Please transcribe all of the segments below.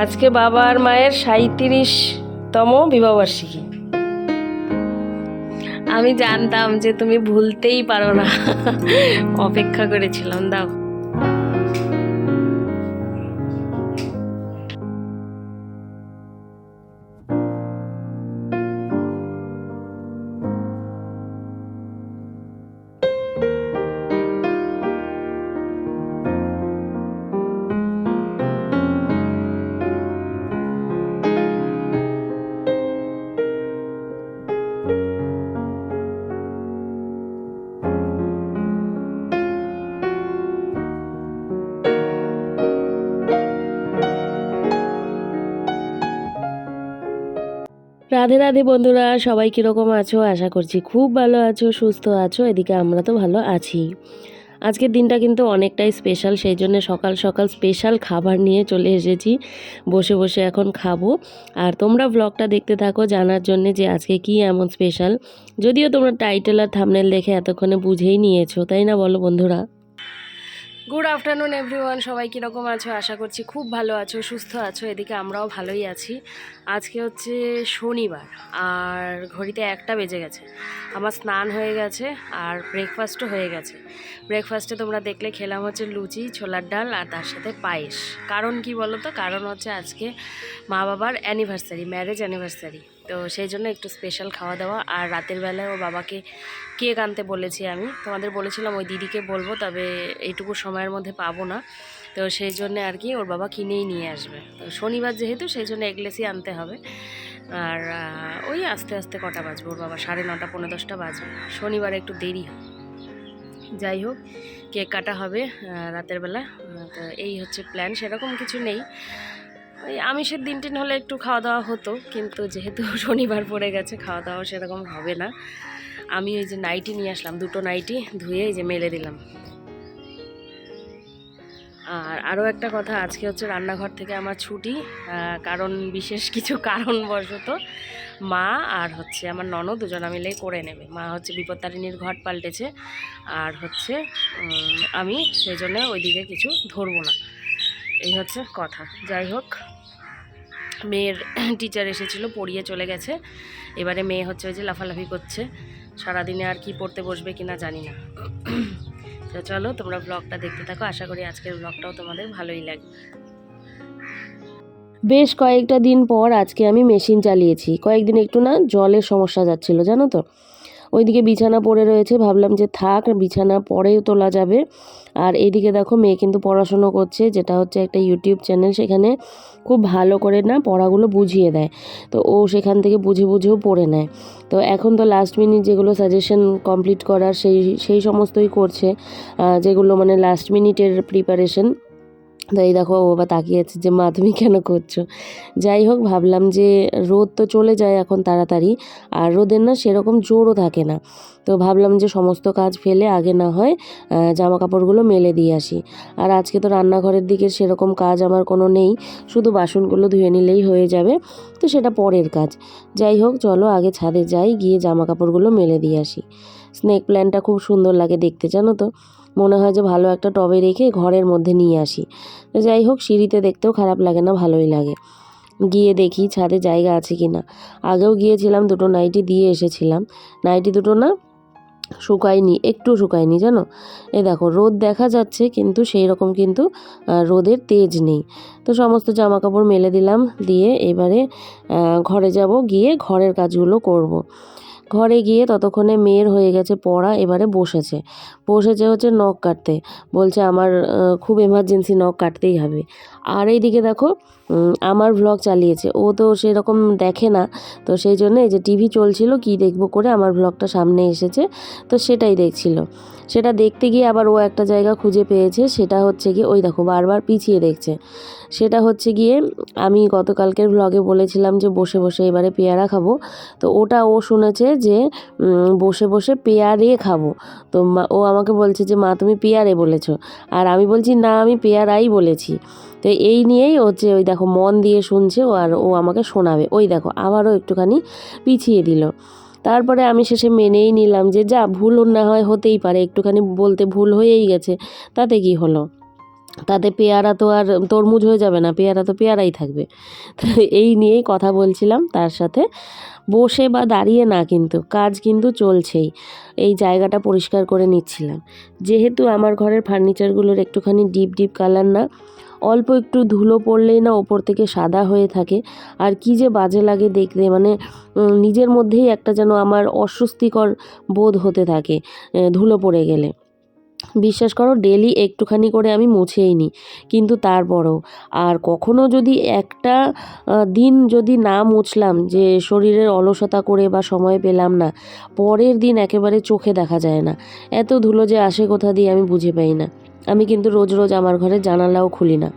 আজকে বাবা আর মায়ের সাঁত্রিশতম বিবাহবার্ষিকী। আমি জানতাম যে তুমি ভুলতেই পারো না। অপেক্ষা করেছিলাম, দাও। রাধে রাধে বন্ধুরা, সবাই কীরকম আছো? আশা করছি খুব ভালো আছো, সুস্থ আছো, এদিকে আমরা তো ভালো আছি। আজকের দিনটা কিন্তু অনেকটাই স্পেশাল সেই জন্য সকাল সকাল স্পেশাল খাবার নিয়ে চলে এসেছি। বসে বসে এখন খাব। আর তোমরা ব্লগটা দেখতে থাকো, জানার জন্য যে আজকে কি এমন স্পেশাল যদিও তোমরা টাইটেল আর থামনেল দেখে এতক্ষণে বুঝেই নিয়েছো, তাই না বলো বন্ধুরা? গুড আফটারনুন এভরিওয়ান সবাই কীরকম আছো? আশা করছি খুব ভালো আছো, সুস্থ আছো। এদিকে আমরাও ভালোই আছি। আজকে হচ্ছে শনিবার, আর ঘড়িতে একটা বেজে গেছে। আমার স্নান হয়ে গেছে, আর ব্রেকফাস্টও হয়ে গেছে। ব্রেকফাস্টে তোমরা দেখলে খেলাম হচ্ছে লুচি, ছোলার ডাল, আর তার সাথে পায়েস। কারণ কি বলো তো কারণ হচ্ছে আজকে মা বাবার অ্যানিভার্সারি ম্যারেজ অ্যানিভার্সারি তো সেই জন্য একটু স্পেশাল খাওয়া দাওয়া। আর রাতের বেলায় ওর বাবাকে কেক আনতে বলেছি আমি। তোমাদের বলেছিলাম ওই দিদিকে বলব, তবে এইটুকু সময়ের মধ্যে পাবো না। তো সেই জন্য আর কি ওর বাবা কিনেই নিয়ে আসবে। তো শনিবার যেহেতু, সেই জন্য এগলেসই আনতে হবে। আর ওই আস্তে আস্তে কটা বাজবে ওর বাবা। সাড়ে নটা পনেরো দশটা বাজবে। শনিবার একটু দেরি হয়। যাই হোক, কেক কাটা হবে রাতের বেলা। তো এই হচ্ছে প্ল্যান সেরকম কিছু নেই। ওই আমিষের দিন টিন হলে একটু খাওয়া দাওয়া হতো, কিন্তু যেহেতু শনিবার পড়ে গেছে, খাওয়া দাওয়া সেরকম হবে না। আমি ওই যে নাইটি নিয়ে আসলাম, দুটো নাইটি ধুয়ে এই যে মেলে দিলাম। আর আরও একটা কথা, আজকে হচ্ছে রান্নাঘর থেকে আমার ছুটি কারণ বিশেষ কিছু কারণবশত মা আর হচ্ছে আমার ননদ দুজনা মিলেই করে নেবে। মা হচ্ছে বিপত্তারিণীর ঘট পাল্টেছে, আর হচ্ছে আমি সেই জন্য ওইদিকে কিছু ধরবো না। এই হচ্ছে কথা। যাই হোক, মেয়ের টিচার এসেছিল, পড়িয়ে চলে গেছে। এবারে মেয়ে হচ্ছে ওই যে লাফালাফি করছে। সারাদিনে আর কি পড়তে বসবে কিনা জানি না। তো চলো, তোমরা ব্লগটা দেখতে থাকো। আশা করি আজকের ব্লগটাও তোমাদের ভালোই লাগবে। বেশ কয়েকটা দিন পর আজকে আমি মেশিন চালিয়েছি। কয়েকদিন একটু না জলের সমস্যা যাচ্ছিল, জানো তো? ওইদিকে বিছানা পড়ে রয়েছে, ভাবলাম যে থাক, বিছানা পরে তোলা যাবে। আর এইদিকে দেখো মেয়ে কিন্তু পড়াশুনো করছে, যেটা হচ্ছে একটা ইউটিউব চ্যানেল সেখানে খুব ভালো করে না পড়াগুলো বুঝিয়ে দেয়। তো ও সেখান থেকে বুঝে বুঝেও পড়ে নেয়। তো এখন তো লাস্ট মিনিট যেগুলো সাজেশন কমপ্লিট করার, সেই সেই সমস্তই করছে যেগুলো মানে লাস্ট মিনিটের প্রিপারেশন তো এই দেখো, ও বা তাকিয়ে আছে যে, মা, তুমি কেন করছ? যাই হোক, ভাবলাম যে, রোদ তো চলে যায় এখন তাড়াতাড়ি, আর রোদের না সেরকম জোরও থাকে না। তো ভাবলাম যে, সমস্ত কাজ ফেলে আগে না হয় জামা কাপড়গুলো মেলে দিয়ে আসি। আর আজকে তো রান্নাঘরের দিকে সেরকম কাজ আমার কোনো নেই, শুধু বাসনগুলো ধুয়ে নিলেই হয়ে যাবে, তো সেটা পরের কাজ। যাই হোক, চলো আগে ছাদে যাই, গিয়ে জামা কাপড়গুলো মেলে দিয়ে আসি। স্নেক প্ল্যানটা খুব সুন্দর লাগে দেখতে, জানো তো? মনে হয় যে ভালো একটা টবে রেখে ঘরের মধ্যে নিয়ে আসি। যাই হোক, সিঁড়িতে দেখতেও খারাপ লাগে না, ভালোই লাগে। গিয়ে দেখি ছাদে জায়গা আছে কি না। আগেও গিয়েছিলাম, দুটো নাইটি দিয়ে এসেছিলাম। নাইটি দুটো না শুকায়নি, একটু শুকায়নি, জানো? এ দেখো, রোদ দেখা যাচ্ছে, কিন্তু সেই রকম কিন্তু রোদের তেজ নেই। তো সমস্ত জামা কাপড় মেলে দিলাম, দিয়ে এবারে ঘরে যাব, গিয়ে ঘরের কাজগুলো করব। ঘরে গিয়ে ততক্ষণে মেয়ের হয়ে গেছে পড়া, এবারে বসেছে। বসেছে হচ্ছে নখ কাটতে। বলছে, আমার খুব এমার্জেন্সি নখ কাটতেই হবে। আর এইদিকে দেখো আমার ভ্লগ চালিয়েছে। ও তো সেরকম দেখে না। তো সেই জন্য এই যে টিভি চলছিল, কি দেখব করে আমার ভ্লগটা সামনে এসেছে। তো সেটাই দেখছিল। সেটা দেখতে গিয়ে আবার ও একটা জায়গা খুঁজে পেয়েছে, সেটা হচ্ছে গিয়ে, ওই দেখো, বারবার পিছিয়ে দেখছে। সেটা হচ্ছে গিয়ে, আমি গতকালকের ভ্লগে বলেছিলাম যে বসে বসে এবারে পেয়ারা খাব। তো ওটা ও শুনেছে যে বসে বসে পেয়ারে খাব। তো ও আমাকে বলছে যে, মা, তুমি পেয়ারে বলেছ। আর আমি বলছি, না, আমি পেয়ারাই বলেছি। তো এই নিয়েই ও যে ওই দেখো মন দিয়ে শুনছে ও আর ও আমাকে শোনাবে। ওই দেখো, আবারও একটুখানি পিছিয়ে দিল। তারপরে আমি শেষে মেনেই নিলাম যে যা, ভুল না হয় হতেই পারে, একটুখানি বলতে ভুল হয়েই গেছে, তাতে কি হলো? তাতে পেয়ারা তো আর তরমুজ হয়ে যাবে না, পেয়ারা তো পেয়ারাই থাকবে। এই নিয়েই কথা বলছিলাম তার সাথে। বসে বা দাঁড়িয়ে না কিন্তু, কাজ কিন্তু চলছেই। এই জায়গাটা পরিষ্কার করে নিচ্ছিলাম। যেহেতু আমার ঘরের ফার্নিচারগুলোর একটুখানি ডিপ ডিপ কালার না অল্প একটু ধুলো পড়লেই না ওপর থেকে সাদা হয়ে থাকে। আর কি যে বাজে লাগে দেখতে মানে নিজের মধ্যেই একটা যেন আমার অস্বস্তিকর বোধ হতে থাকে ধুলো পড়ে গেলে। বিশ্বাস করো, ডেলি একটুখানি করে আমি মুছেই নিই কিন্তু তারপরও। আর কখনো যদি একটা দিন যদি না মুছলাম, যে শরীরের অলসতা করে বা সময় পেলাম না, পরের দিন একেবারে চোখে দেখা যায় না। এত ধুলো যে আসে কোথা দিয়ে আমি বুঝে পাই না। আমি কিন্তু রোজ রোজ আমার ঘরে জানালাও খুলি না।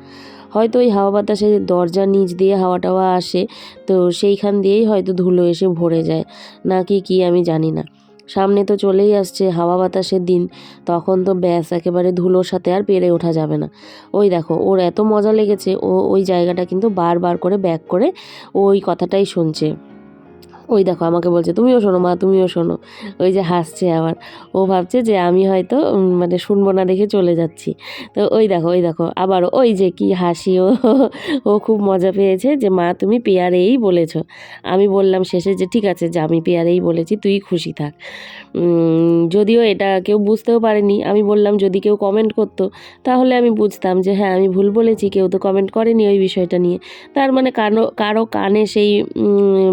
হয়তো ওই হাওয়া বাতাসে দরজার নিচ দিয়ে হাওয়া টাওয়া আসে, তো সেইখান দিয়েই হয়তো ধুলো এসে ভরে যায়, নাকি কি আমি জানি না। সামনে তো চলেই আসছে হাওয়া বাতাসের দিন, তখন তো ব্যাস, একেবারে ধুলোর সাথে আর পেরে ওঠা যাবে না। ওই দেখো, ওর এত মজা লেগেছে, ও ওই জায়গাটা কিন্তু বারবার করে ব্যাক করে ওই কথাটাই শুনছে। ওই দেখো, আমাকে বলছে, তুমিও শোনো মা, তুমিও শোনো। ওই যে হাসছে আবার। ও ভাবছে যে আমি হয়তো মানে শুনব না দেখে চলে যাচ্ছি। তো ওই দেখো ওই দেখো, আবার ওই যে কি হাসি, ও ও খুব মজা পেয়েছে যে, মা, তুমি পেয়ারেই বলেছ। আমি বললাম শেষে যে, ঠিক আছে, যে, আমি পেয়ারেই বলেছি, তুই খুশি থাক। যদিও এটা কেউ বুঝতেও পারেনি, আমি বললাম, যদি কেউ কমেন্ট করতো, তাহলে আমি বুঝতাম যে হ্যাঁ আমি ভুল বলেছি, কেউ তো কমেন্ট করেনি ওই বিষয়টা নিয়ে। তার মানে কানো কারও কানে সেই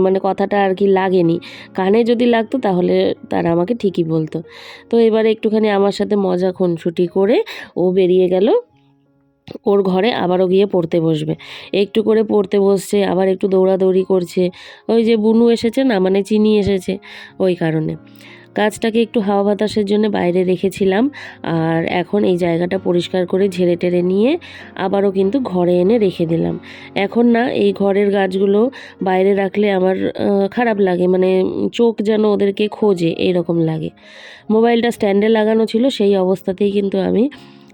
মানে কথাটা আর কি লাগেনি। কানে যদি লাগতো তাহলে তারা আমাকে ঠিকই বলতো। তো এবারে একটুখানি আমার সাথে মজা খুনসুটি করে ও বেরিয়ে গেল। ওর ঘরে আবারও গিয়ে পড়তে বসবে। একটু করে পড়তে বসছে, আবার একটু দৌড়াদৌড়ি করছে। ওই যে বুনু এসেছে না মানে চিনি এসেছে, ওই কারণে। গাছটাকে একটু হাওয়া বাতাসের জন্য বাইরে রেখেছিলাম। আর এখন এই জায়গাটা পরিষ্কার করে ঝেড়ে টেড়ে নিয়ে আবারও কিন্তু ঘরে এনে রেখে দিলাম। এখন না, এই ঘরের গাছগুলো বাইরে রাখলে আমার খারাপ লাগে। মানে চোখ যেন ওদেরকে খোঁজে, এরকম লাগে। মোবাইলটা স্ট্যান্ডে লাগানো ছিল, সেই অবস্থাতেই কিন্তু আমি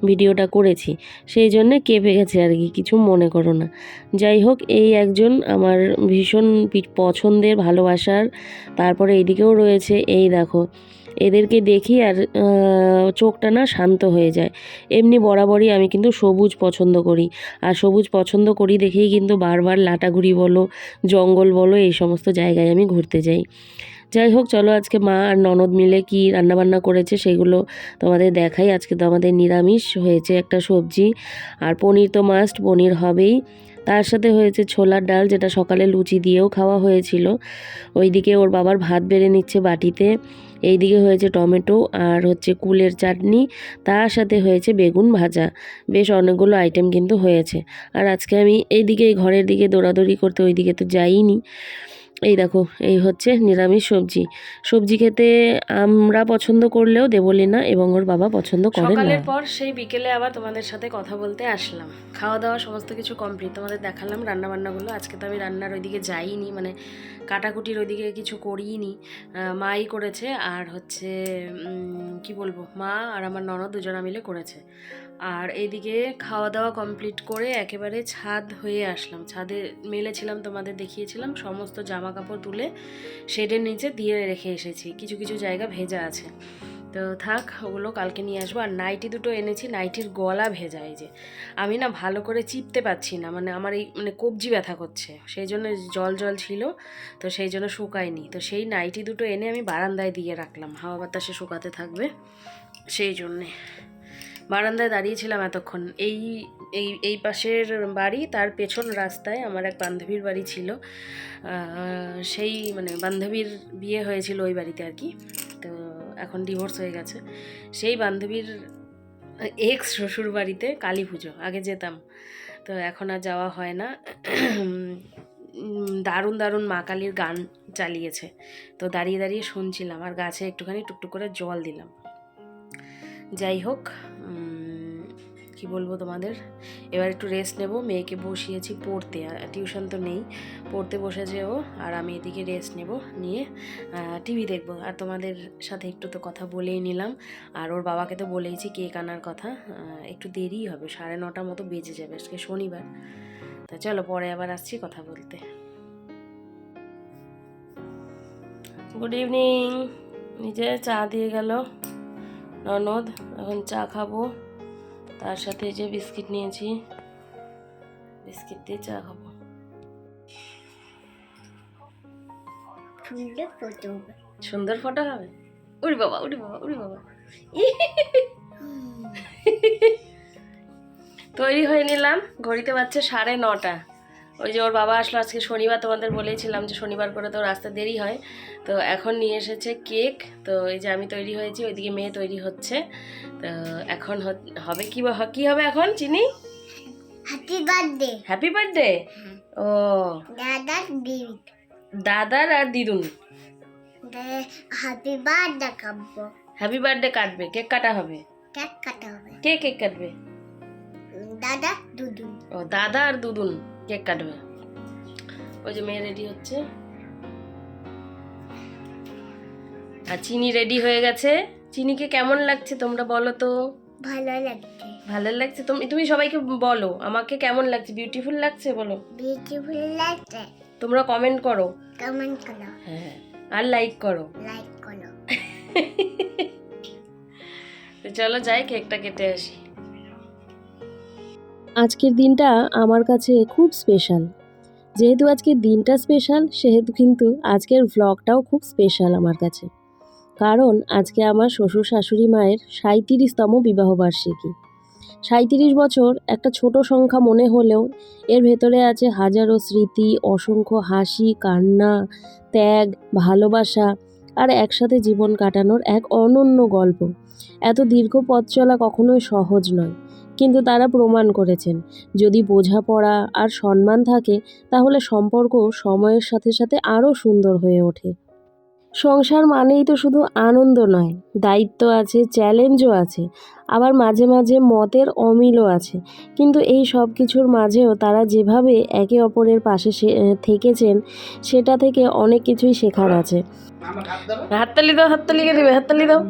ভিডিওটা করেছি, সেই জন্যে কেঁপে গেছে আর কি, কিছু মনে করো না। যাই হোক, এই একজন আমার ভীষণ পছন্দের, ভালোবাসার, তারপরে এইদিকেও রয়েছে, এই দেখো, এদেরকে দেখি আর চোখটা না শান্ত হয়ে যায়। এমনি বরাবরই আমি কিন্তু সবুজ পছন্দ করি, আর সবুজ পছন্দ করি দেখেই কিন্তু বারবার লাটাঘুরি বলো, জঙ্গল বলো, এই সমস্ত জায়গায় আমি ঘুরতে যাই। যাই হোক, চলো আজকে মা আর ননদ মিলে কি রান্নাবান্না করেছে সেগুলো তোমাদের দেখাই। আজকে তো আমাদের নিরামিষ হয়েছে একটা সবজি আর পনির তো মাস্ট পনির হবেই। তার সাথে হয়েছে ছোলার ডাল যেটা সকালে লুচি দিয়েও খাওয়া হয়েছিল। ওইদিকে ওর বাবার ভাত বেড়ে নিচ্ছে বাটিতে। এইদিকে হয়েছে টমেটো আর হচ্ছে কুলের চাটনি। তার সাথে হয়েছে বেগুন ভাজা। বেশ অনেকগুলো আইটেম কিন্তু হয়েছে। আর আজকে আমি এইদিকে, এই ঘরের দিকে দৌড়াদৌড়ি করতে ওইদিকে তো যাইনি। এই দেখো, এই হচ্ছে নিরামিষ সবজি। সবজি খেতে আমরা পছন্দ করলেও দেবলিনা এবং ওর বাবা পছন্দ করে সকালের না পর সেই বিকেলে আবার তোমাদের সাথে কথা বলতে আসলাম। খাওয়া দাওয়া সমস্ত কিছু কমপ্লিট তোমাদের দেখালাম রান্না বান্নাগুলো আজকে তো আমি রান্নার ওইদিকে যাইনি মানে কাটাকুটির ওইদিকে কিছু করিনি। মাই করেছে আর হচ্ছে কি বলব, মা আর আমার ননদ দুজনা মিলে করেছে। আর এইদিকে খাওয়া দাওয়া কমপ্লিট করে একেবারে ছাদ হয়ে আসলাম। ছাদে মেলেছিলাম, তোমাদের দেখিয়েছিলাম, সমস্ত জামা কাপড় তুলে শেডের নিচে দিয়ে রেখে এসেছি। কিছু কিছু জায়গা ভেজা আছে। তো থাক, ওগুলো কালকে নিয়ে আসব। আর নাইটি দুটো এনেছি, নাইটির গলা ভেজা এই যে। আমি না ভালো করে চিপতে পাচ্ছি না মানে আমার এই মানে কবজি ব্যথা করছে। সেই জন্য জল জল ছিল, তো সেই জন্য শুকায়নি। তো সেই নাইটি দুটো এনে আমি বারান্দায় দিয়ে রাখলাম। হাওয়া বাতাসে শুকাতে থাকবে, সেই জন্যে। বারান্দায় দাঁড়িয়েছিলাম এতক্ষণ। এই এই এই পাশের বাড়ি, তার পেছন রাস্তায় আমার এক বান্ধবীর বাড়ি ছিল। সেই মানে বান্ধবীর বিয়ে হয়েছিল ওই বাড়িতে আর কি। তো এখন ডিভোর্স হয়ে গেছে। সেই বান্ধবীর এক্স শ্বশুর বাড়িতে কালী পুজো, আগে যেতাম। তো এখন আর যাওয়া হয় না। দারুণ দারুণ মা কালীর গান চালিয়েছে। তো দাঁড়িয়ে দাঁড়িয়ে শুনছিলাম আর গাছে একটুখানি টুকটুক করে জল দিলাম। যাই হোক কি বলব তোমাদের? এবার একটু রেস্ট নেব। মেয়েকে বসিয়েছি পড়তে টিউশন তো নেই। পড়তে বসেছে ও, আর আমি এদিকে রেস্ট নেব নিয়ে টিভি দেখব। আর তোমাদের সাথে একটু তো কথা বলেই নিলাম। আর ওর বাবাকে তো বলেইছি কেক আনার কথা। একটু দেরি হবে, সাড়ে নটার মতো বেজে যাবে আজকে শনিবার। তা চলো পরে আবার আসছি কথা বলতে। গুড ইভিনিং নিজে চা দিয়ে গেল। ননদ, এখন চা খাব। তার সাথে যে বিস্কিট নিয়েছি। বিস্কিট দিয়ে চা খাব। সুন্দর ফটো হবে। সুন্দর ফটো হবে? উড়ি বাবা উড়ি বাবা উড়ি বাবা। তৈরি হয়ে নিলাম। ঘড়িতে বাচ্চা সাড়ে নটা। ওই যে ওর বাবা আসলো আজকে শনিবার তোমাদের বলেছিলাম যে শনিবার করে তো রাস্তা দেরি হয়। তো এখন নিয়ে এসেছে কেক তো এই যে আমি তৈরি হয়েছি ওইদিকে মেয়ে তৈরি হচ্ছে। তো এখন হবে কি বা- কি হবে এখন চিনি? হ্যাপি বার্থডে হ্যাপি বার্থডে ও। দাদা দিদি দাদার আর দিদুন। Happy birthday Kabya. Happy birthday কাটবে কেক কাটা হবে? কেক কাটা হবে। কে কেক কাটবে? দাদা দুদু ও দাদা আর দুদুন। কেক কাটবে। ওই যে মেয়ে রেডি হচ্ছে। আর চিনি রেডি হয়ে গেছে। চিনিকে কেমন লাগছে তোমরা বলো তো? ভালো লাগছে। ভালো লাগছে? তুমি তুমি সবাইকে বলো আমাকে কেমন লাগছে? বিউটিফুল লাগছে বলো? বিউটিফুল লাগছে। তোমরা কমেন্ট করো। কমেন্ট করো। হ্যাঁ আর লাইক করো। লাইক করো। তো চলো যাই কেকটা কেটে আসি। আজকের দিনটা আমার কাছে খুব স্পেশাল যেহেতু আজকের দিনটা স্পেশাল সেহেতু কিন্তু আজকের ভ্লগটাও খুব স্পেশাল আমার কাছে। কারণ আজকে আমার শ্বশুর শাশুড়ি মায়ের সাঁত্রিশতম বিবাহবার্ষিকী সাঁত্রিশ বছর একটা ছোট সংখ্যা মনে হলেও এর ভেতরে আছে হাজারো স্মৃতি, অসংখ্য হাসি, কান্না, ত্যাগ, ভালোবাসা আর একসাথে জীবন কাটানোর এক অনন্য গল্প। এত দীর্ঘ পথ চলা কখনোই সহজ নয়। কিন্তু তারা প্রমাণ করেছেন। যদি বোঝাপড়া আর সম্মান থাকে তাহলে সম্পর্ক সময়ের সাথে সাথে আরও সুন্দর হয়ে ওঠে। সংসার মানেই তো শুধু আনন্দ নয় দায়িত্ব আছে চ্যালেঞ্জও আছে আবার মাঝে মাঝে মতের অমিলও আছে। কিন্তু এই সব কিছুর মাঝেও তারা যেভাবে একে অপরের পাশে সে- থেকেছেন সেটা থেকে অনেক কিছুই শেখার আছে। হাততালি দাও হাততালি দিবে হাততালি দাও।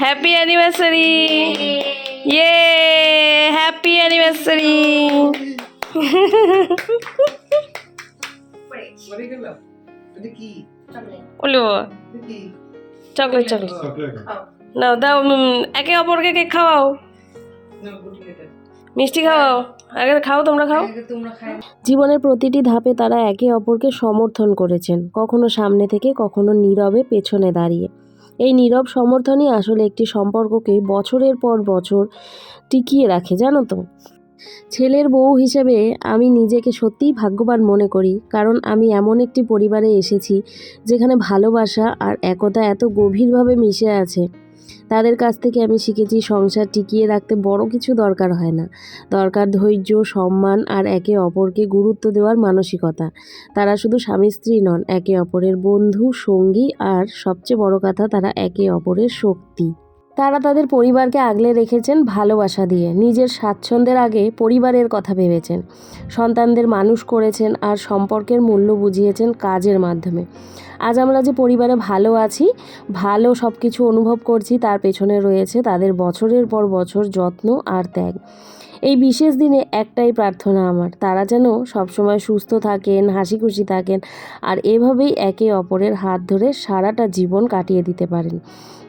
হ্যাপি অ্যানিভার্সারি ইয়ে হ্যাপি অ্যানিভার্সারি ওলো চকলেট চকলেট নাও দাও একে অপরকে কেক খাওয়াও। মিষ্টি খাওয়াও। আগে খাও তোমরা খাও। জীবনের প্রতিটি ধাপে তারা একে অপরকে সমর্থন করেছেন কখনো সামনে থেকে কখনো নীরবে পেছনে দাঁড়িয়ে। এই নীরব সমর্থনই আসলে একটি সম্পর্ককে বছরের পর বছর টিকিয়ে রাখে, জানো তো। ছেলের বউ হিসেবে আমি নিজেকে সত্যিই ভাগ্যবান মনে করি, কারণ আমি এমন একটি পরিবারে এসেছি যেখানে ভালোবাসা আর একতা এত গভীরভাবে মিশে আছে। তাদের কাছ থেকে আমি শিখেছি সংসার টিকিয়ে রাখতে বড় কিছু দরকার হয় না। দরকার ধৈর্য, সম্মান আর একে অপরকে গুরুত্ব দেওয়ার মানসিকতা। তারা শুধু স্বামী স্ত্রী নন, একে অপরের বন্ধু, সঙ্গী আর সবচেয়ে বড় কথা তারা একে অপরের শক্তি। তারা তাদের পরিবারকে আগলে রেখেছেন ভালোবাসা দিয়ে। নিজের স্বাচ্ছন্দ্যের আগে পরিবারের কথা ভেবেছেন। সন্তানদের মানুষ করেছেন আর সম্পর্কের মূল্য বুঝিয়েছেন কাজের মাধ্যমে। আজ আমরা যে পরিবারে ভালো আছি, ভালো সব কিছু অনুভব করছি, তার পেছনে রয়েছে তাদের বছরের পর বছর যত্ন আর ত্যাগ। এই বিশেষ দিনে একটাই প্রার্থনা আমার, তারা যেন সবসময় সুস্থ থাকেন হাসি খুশি থাকেন আর এভাবেই একে অপরের হাত ধরে সারাটা জীবন কাটিয়ে দিতে পারেন।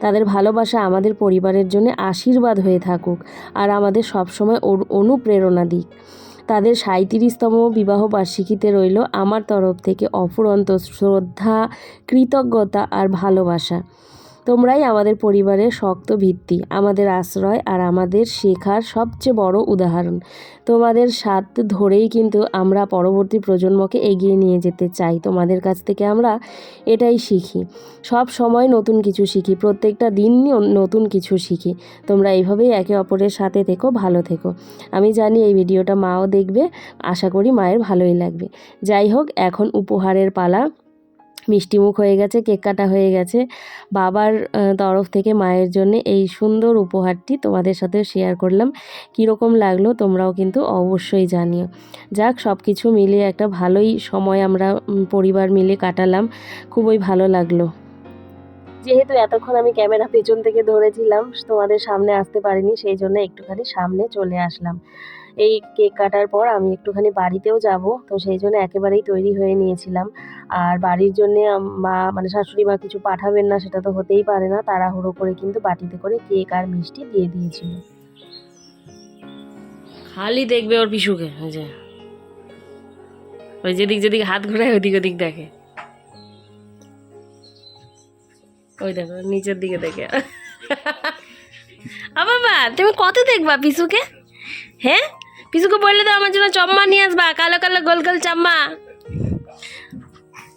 তাদের ভালোবাসা আমাদের পরিবারের জন্য আশীর্বাদ হয়ে থাকুক আর আমাদের সবসময় ওর- অনুপ্রেরণা দিক। তাদের সাঁত্রিশতম বিবাহ বার্ষিকীতে রইল আমার তরফ থেকে অফুরন্ত শ্রদ্ধা, কৃতজ্ঞতা আর ভালোবাসা। তোমরাই আমাদের পরিবারের শক্ত ভিত্তি, আমাদের আশ্রয় আর আমাদের শেখার সবচেয়ে বড় উদাহরণ। তোমাদের সাথ ধরেই কিন্তু আমরা পরবর্তী প্রজন্মকে এগিয়ে নিয়ে যেতে চাই। তোমাদের কাছ থেকে আমরা এটাই শিখি। সব সময় নতুন কিছু শিখি, প্রত্যেকটা দিন নতুন কিছু শিখি। তোমরা এইভাবেই একে অপরের সাথে থেকো, ভালো থেকো। আমি জানি এই ভিডিওটা মাও দেখবে, আশা করি মায়ের ভালোই লাগবে। যাই হোক, এখন উপহারের পালা। মিষ্টিমুখ হয়ে গেছে, কেক কাটা হয়ে গেছে। বাবার তরফ থেকে মায়ের জন্য এই সুন্দর উপহারটি তোমাদের সাথে শেয়ার করলাম। কীরকম লাগল তোমরাও কিন্তু অবশ্যই জানিও। যাক সব কিছু মিলিয়ে একটা ভালোই সময় আমরা পরিবার মিলে কাটালাম। খুবই ভালো লাগল। যেহেতু এতক্ষণ আমি ক্যামেরা পেছন থেকে ধরেছিলাম, তোমাদের সামনে আসতে পারিনি, সেই জন্য একটুখানি সামনে চলে আসলাম। এই কেক কাটার পর আমি একটুখানি বাড়িতেও যাব। তো সেই জন্য একেবারেই তৈরি হয়ে নিয়েছিলাম। আর বাড়ির জন্যে মা মানে শাশুড়ি মা কিছু পাঠাবেন না, সেটা তো হতেই পারে না। তাড়াহুড়ো করে কিন্তু বাটিতে করে কেক আর মিষ্টি দিয়ে দিয়েছিল। খালি দেখবে ওর পিসুকে, ওই যে। ওই যেদিক যেদিক হাত ঘোরায় ওদিক ওদিক দেখে। ওই দেখো, নিচের দিকে দেখে। আবার তুমি কত দেখবা পিসুকে? হ্যাঁ? পিসুকে বললে তো আমার জন্য চম্মা নিয়ে আসবা, কালো কালো গোল গোল চাম্মা।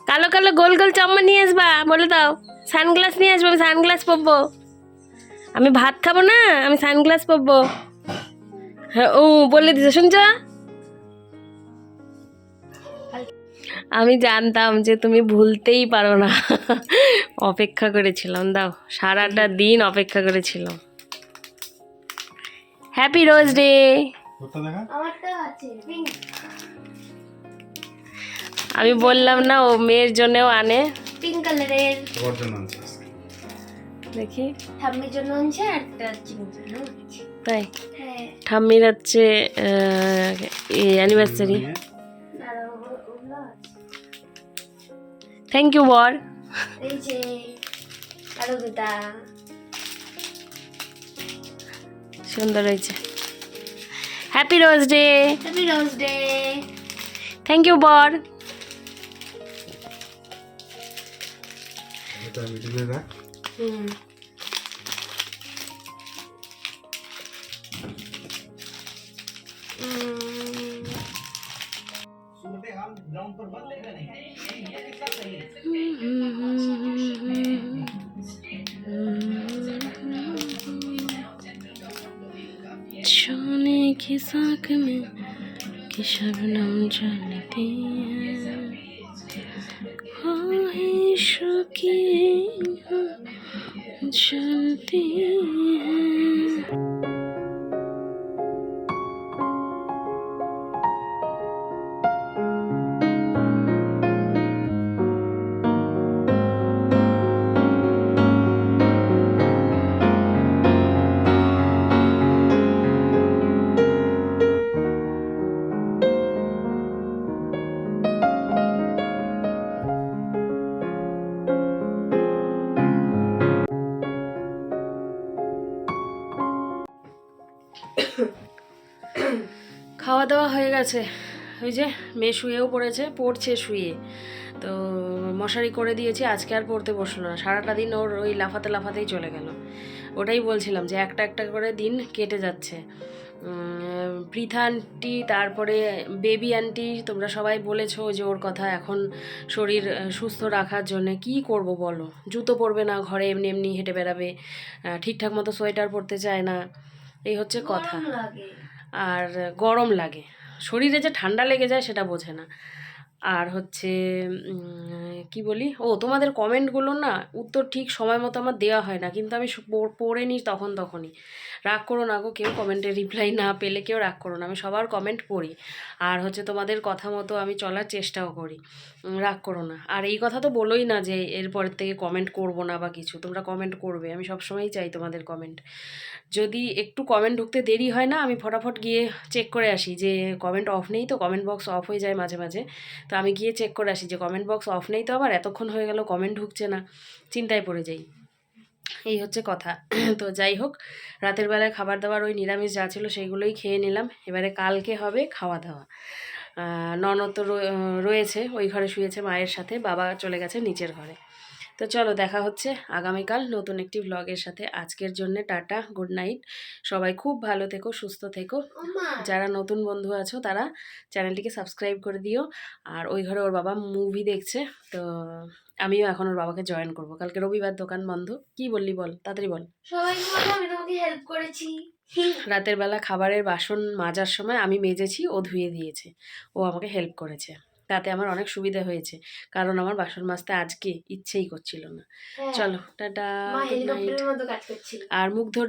কালো কালো গোল গোল চাম্মা নিয়ে আসবা, বলে দাও। সানগ্লাস নিয়ে আসব, আমি সানগ্লাস পরবো। আমি ভাত খাব না, আমি সানগ্লাস পরবো। হ্যাঁ ও, বলে দিছে, শুনছ? আমি জানতাম যে তুমি ভুলতেই পারো না। অপেক্ষা করেছিলাম, দাও, সারাটা দিন অপেক্ষা করেছিলাম। হ্যাপি রোজ ডে তোরটা দেখা? আমারটা আছে পিঙ্ক আমি বললাম না ও মেয়ের জন্যও আনে। পিঙ্ক কালারের জন্য আনছি দেখি। ঠাম্মির জন্য আনছে আর একটা তাই? হ্যাঁ। ঠাম্মির হচ্ছে অ্যানিভার্সারি। থ্যাংক ইউ বর। এই যে আরও সুন্দর হয়েছে। Happy rose day happy rose day thank you বর এটা মিডিলে রাখ হুম सोने की साक में कि शबनम जलती है খাওয়া হয়ে গেছে। ওই যে মেয়ে শুয়েও পড়েছে পড়ছে শুয়ে। তো মশারি করে দিয়েছি আজকে আর পড়তে বসল না। সারাটা দিন ওর ওই লাফাতে লাফাতেই চলে গেল। ওটাই বলছিলাম যে একটা একটা করে দিন কেটে যাচ্ছে। পৃথা আন্টি তারপরে বেবি আন্টি তোমরা সবাই বলেছ যে ওর কথা এখন শরীর সুস্থ রাখার জন্য কি করব বলো? জুতো পরবে না ঘরে এমনি এমনি হেঁটে বেড়াবে ঠিকঠাক মতো সোয়েটার পরতে চায় না। এই হচ্ছে কথা। আর গরম লাগে। শরীরে যে ঠান্ডা লেগে যায় সেটা বোঝে না। আর হচ্ছে কি বলি? ও, তোমাদের কমেন্টগুলো না উত্তর ঠিক সময় মতো আমার দেওয়া হয় না। কিন্তু আমি পড়ে নিই তখন তখনই। রাগ করো না গো, কেউ কমেন্টে রিপ্লাই না পেলে কেউ রাগ করো না, আমি সবার কমেন্ট পড়ি। আর হচ্ছে তোমাদের কথা মতো আমি চলার চেষ্টাও করি। রাগ করো না। আর এই কথা তো বলোই না যে এরপরের থেকে কমেন্ট করব না বা কিছু, তোমরা কমেন্ট করবে, আমি সবসময়ই চাই তোমাদের কমেন্ট যদি একটু কমেন্ট ঢুকতে দেরি হয় না, আমি ফটাফট গিয়ে চেক করে আসি যে কমেন্ট অফ নেই তো কমেন্ট বক্স অফ হয়ে যায় মাঝে মাঝে। তো আমি গিয়ে চেক করে আসি যে কমেন্ট বক্স অফ নেই তো আবার, এতক্ষণ হয়ে গেল কমেন্ট ঢুকছে না, চিন্তায় পড়ে যাই। এই হচ্ছে কথা। তো যাই হোক রাতের বেলায় খাবার দাবার ওই নিরামিষ যা ছিল সেইগুলোই খেয়ে নিলাম। এবারে কালকে হবে খাওয়া দাওয়া ননদ তো রয়েছে ওই ঘরে শুয়েছে মায়ের সাথে বাবা চলে গেছে নিচের ঘরে। তো চলো দেখা হচ্ছে আগামীকাল নতুন একটি ভ্লগের সাথে। আজকের জন্য টাটা গুড নাইট সবাই খুব ভালো থেকো সুস্থ থেকো। যারা নতুন বন্ধু আছো তারা চ্যানেলটিকে সাবস্ক্রাইব করে দিও। আর ওই ঘরে ওর বাবা মুভি দেখছে তো আমিও এখন ওর বাবাকে জয়েন করব। কালকে রবিবার দোকান বন্ধ। কি বললি বল? তাড়াতাড়ি বল। সবাই আমি তোমাকে হেল্প করেছি। রাতের বেলা খাবারের বাসন মাজার সময় আমি মেজেছি ও ধুয়ে দিয়েছে। ও আমাকে হেল্প করেছে। তাতে আমার অনেক সুবিধা হয়েছে। কারণ আমার বাসন মাজতে আজকে ইচ্ছেই করছিল না। হ্যাঁ, চলো টাটা আর মুখ ধর